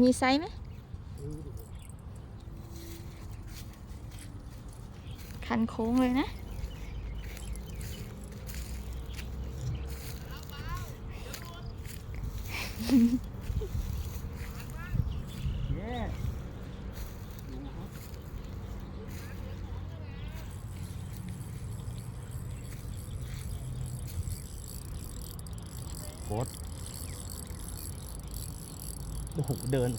มีไซส์ไหมคันโค้งเลยนะ โคตร โอ้โหเดิน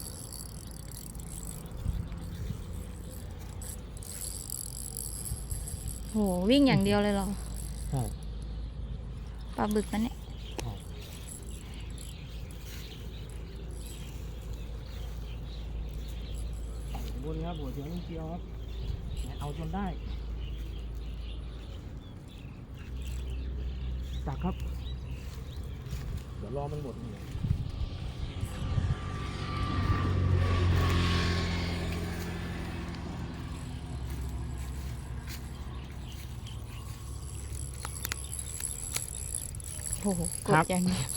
โหวิ่งอย่างเดียวเลยเหรอใช่ปลาบึกมันเนี่ยบนครับหัวเสียงเกียวครับเนี่ยเอาจนได้ตักครับ เดี๋ยวรอมันหมดนี่ โอ้โหกครัดบอย่างเดียว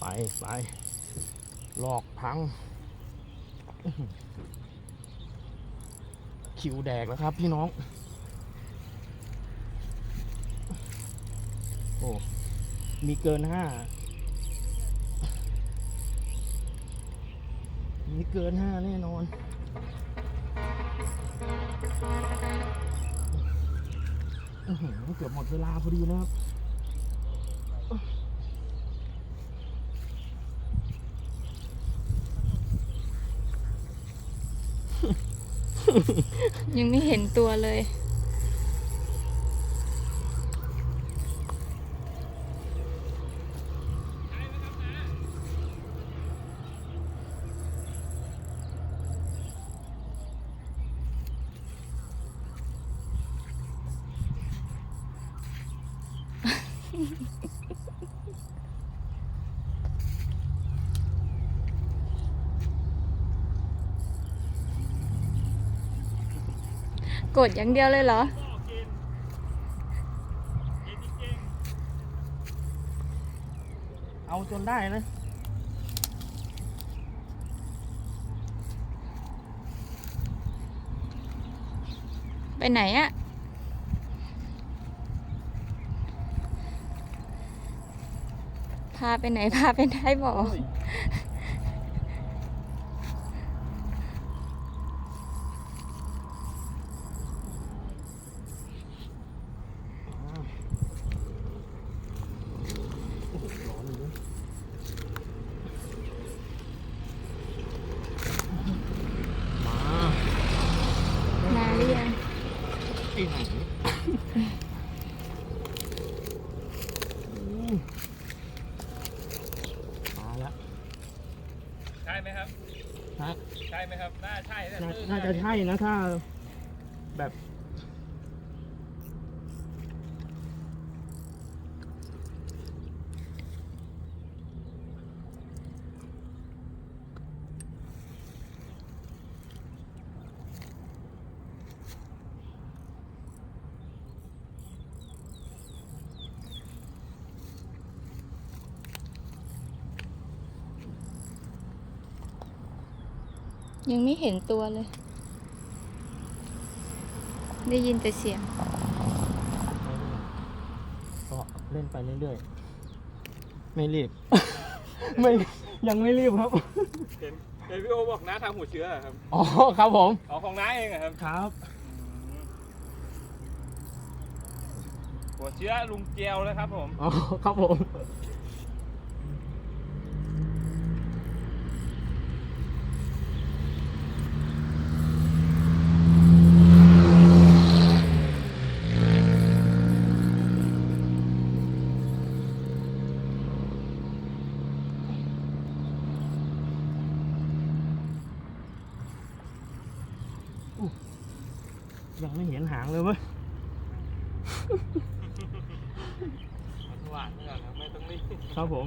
ไปไปหลอกพังอื้อหือคิวแดกแล้วครับพี่น้อง โอ้ มีเกินห้า มีเกินห้าแน่นอนอื้อหือเกือบหมดเวลาพอดีนะครับ ยังไม่เห็นตัวเลย กดอย่างเดียวเลยเหรอ เอาจนได้นะไปไหนอะพาไปไหน พาไปได้บอก ร้อนเลยมา มาหรือยัง ไอ้ไหนอืมมาแล้ว ใช่ไหมครับ ฮะ ใช่ไหมครับ น่าใช่ น่าจะใช่นะถ้าแบบ ยังไม่เห็นตัวเลย ได้ยินแต่เสียง ก็เล่นไปเรื่อยๆ ไม่รีบ ไม่ยังไม่รีบครับ เห็นเห็นพี่โอบอกน้าทำหัวเชื้อเหรอครับอ๋อครับผม อ๋อของน้าเองเหรอครับครับหัวเชื้อลุงเจียวนะครับผม อ๋อครับผม ยังไม่เห็นหางเลยวะยหวานไม่ไม่ต้องรีบครับผม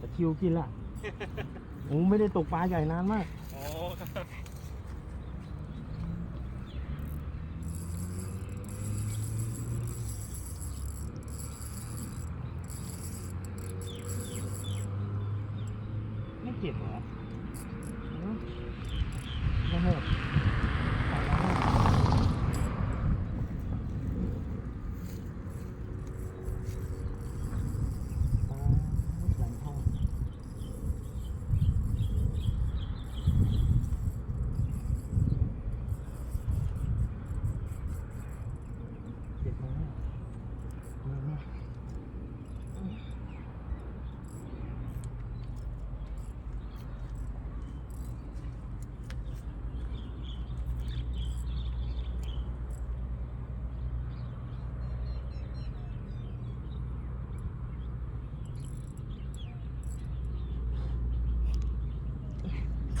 ตะคิวกินล่ะโอ้ไม่ได้ตกปลาใหญ่นานมากไม่เก็บเหรอไม่เหรบ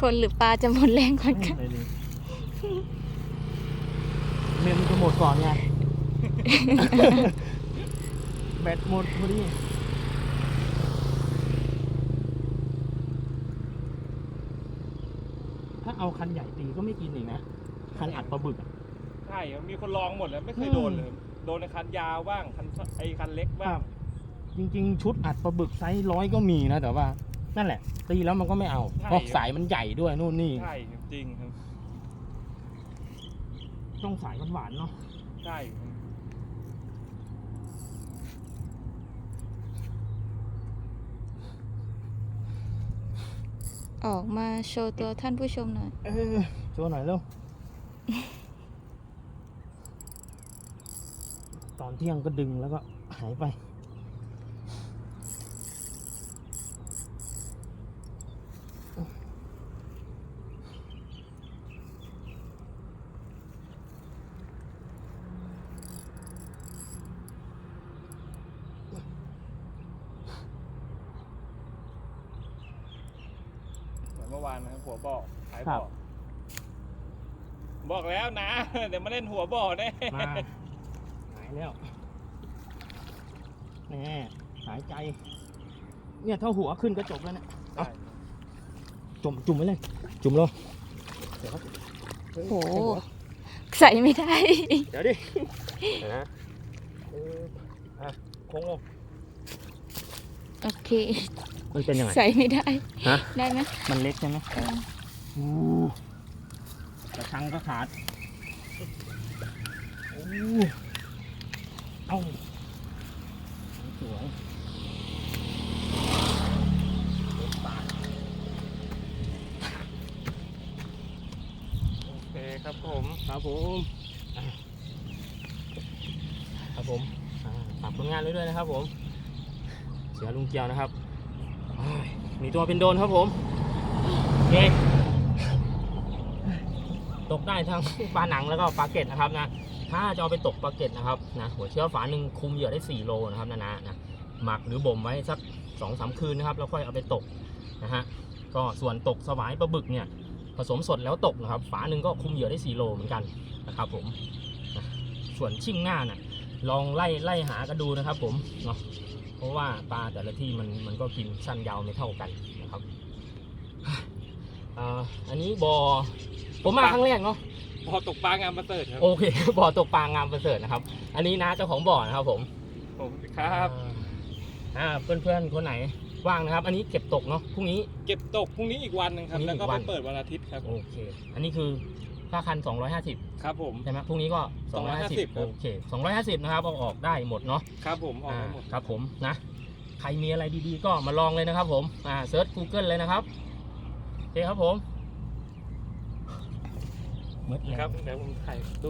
คนหรือปลาจะหมดแรงก่อนกันเลยดิเมมจะหมดก่อนไงแบตหมดพอดีถ้าเอาคันใหญ่ตีก็ไม่กินอีกนะ คันอัดปลาบึกอะใช่ครับมีคนลองหมดแล้วไม่เคยอืมโดนเลย โดนในคันยาวบ้างคันไอคันเล็กบ้าง จริง ๆ ชุดอัดปลาบึกไซส์ร้อยก็มีนะแต่ว่า นั่นแหละ ตีแล้วมันก็ไม่เอา เพราะสายมันใหญ่ด้วยนู่นนี่ ใช่ครับจริงครับต้องสายหวานๆเนาะ ใช่ครับออกมาโชว์ตัวท่านผู้ชมหน่อย เออโชว์หน่อยเร็ว ตอนเที่ยงก็ดึงแล้วก็หายไป เหมือนเมื่อวานนะครับหัวบ่อขายครับ่อบบอกแล้วนะ เดี๋ยวมาเล่นหัวบ่อแน่มาหายแล้วแน่หายใจ เนี่ยถ้าหัวขึ้นก็จบแล้วเนี่ยใช่จุ่มจุ่มไว้เลย จุ่มลงเดี๋ยวครับโอ้โหใส่ไม่ได้ เดี๋ยวดิเดี๋ยวนะเอออะโค้งลง โอเค มันเป็นยังไง ใส่ไม่ได้ ฮะ ได้ไหมมันเล็กใช่ไหมเอออู้กระชังก็ขาดโอ้เอ้าสวยเล็กปากโอเคครับผม ครับผมอะครับผมอ่าฝากผลงานไว้ด้วยนะครับผม เสือลุงเกียวนะครับมีตัวเป็นโดนครับผมโอเคตกได้ทั้งปลาหนังแล้วก็ปลาเก็ดนะครับนะถ้าจะเอาไปตกปลาเก็ดนะครับนะหัวเชื้อฝาหนึ่งคุมเหยื่อได้ 4 โลนะครับนะนะนะหมักหรือบ่มไว้สัก2อสคืนนะครับแล้วค่อยเอาไปตกนะฮะก็ส่วนตกสวายปลาบึกเนี่ยผสมสดแล้วตกนะครับ ฝาหนึ่งก็คุมเหยื่อได้ 4 โลเหมือนกันนะครับผมส่วนชิ่งหน้าน่ะลองไล่ไล่หากันดูนะครับผมเนาะ ราะว่าปลาแต่ละที่มันมันก็กินสั้นยาวไม่เท่ากันนะครับอ่าอันนี้บอ่อผมมาครั้งแรกเนาะพอตกปลางามมาเติร์ดครับโอเคบ่อตกปลางามประเสริฐนะครับ อันนี้นะเจ้าของบ่อนะครับผมผมครับอ่าเพื่อนๆคนไหนว่างนะครับ อันนี้เก็บตกเนาะพรุ่งนี้เก็บตกพรุ่งนี้อีกวันหนึ่งครับพรุ่งนี้แล้วก็อีกวัไปนเปิดวันอาทิตย์ครับโอเค อันนี้คือ ค่าคัน 250 ครับผม ใช่ไหมพรุ่งนี้ก็ 250 250 โอเค 250 นะครับเอาออกได้หมดเนาะครับผมออกมาหมดอ่าครับผมนะ ใครมีอะไรดีๆ ก็มาลองเลยนะครับผมอ่าเซิร์ช Google เลยนะครับโอเคครับผมหมดแล้วครับเดี๋ยวผมถ่าย